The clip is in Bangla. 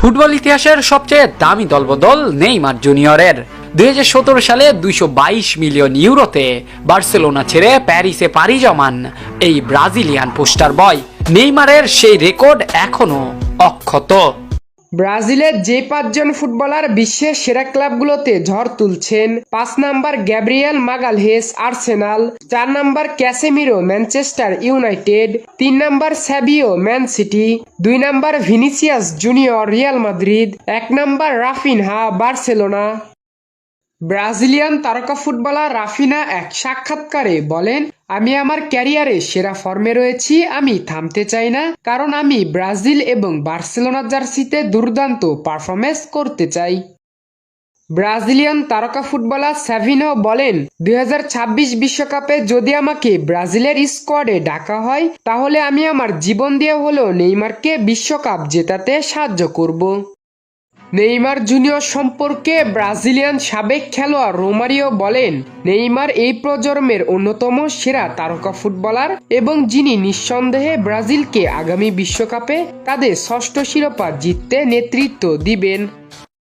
ফুটবল ইতিহাসের সবচেয়ে দামি দলবদল নেইমার জুনিয়রের। দুই হাজার সতেরো সালে দুইশো বাইশ মিলিয়ন ইউরোতে বার্সেলোনা ছেড়ে প্যারিসে পাড়ি জমান এই ব্রাজিলিয়ান পোস্টার বয়। নেইমারের সেই রেকর্ড এখনও অক্ষত। ব্রাজিলের যে পাঁচজন ফুটবলার বিশ্বের সেরা ক্লাবগুলোতে ঝড় তুলছেন। পাঁচ নাম্বার গ্যাব্রিয়েল মাগালহেস আর্সেনাল, চার নাম্বার ক্যাসেমিরো ম্যানচেস্টার ইউনাইটেড, তিন নাম্বার স্যাবিও ম্যান সিটি, দুই number Vinicius Junior Real Madrid, এক নাম্বার রাফিনহা বার্সেলোনা। ব্রাজিলিয়ান তারকা ফুটবলার রাফিনা এক সাক্ষাৎকারে বলেন আমি আমার ক্যারিয়ারে সেরা ফর্মে রয়েছি, আমি থামতে চাই না, কারণ আমি ব্রাজিল এবং বার্সেলোনা জার্সিতে দুর্দান্ত পারফরমেন্স করতে চাই। ব্রাজিলিয়ান তারকা ফুটবলার স্যাভিনো বলেন, দুই বিশ্বকাপে যদি আমাকে ব্রাজিলের স্কোয়াডে ডাকা হয়, তাহলে আমি আমার জীবন দিয়ে হলেও নেইমারকে বিশ্বকাপ জেতাতে সাহায্য করব। নেইমার জুনিয়র সম্পর্কে ব্রাজিলিয়ান সাবেক খেলোয়াড় রোমারিও বলেন, নেইমার এই প্রজন্মের অন্যতম সেরা তারকা ফুটবলার এবং যিনি নিঃসন্দেহে ব্রাজিলকে আগামী বিশ্বকাপে তাদের ষষ্ঠ শিরোপা জিততে নেতৃত্ব দিবেন।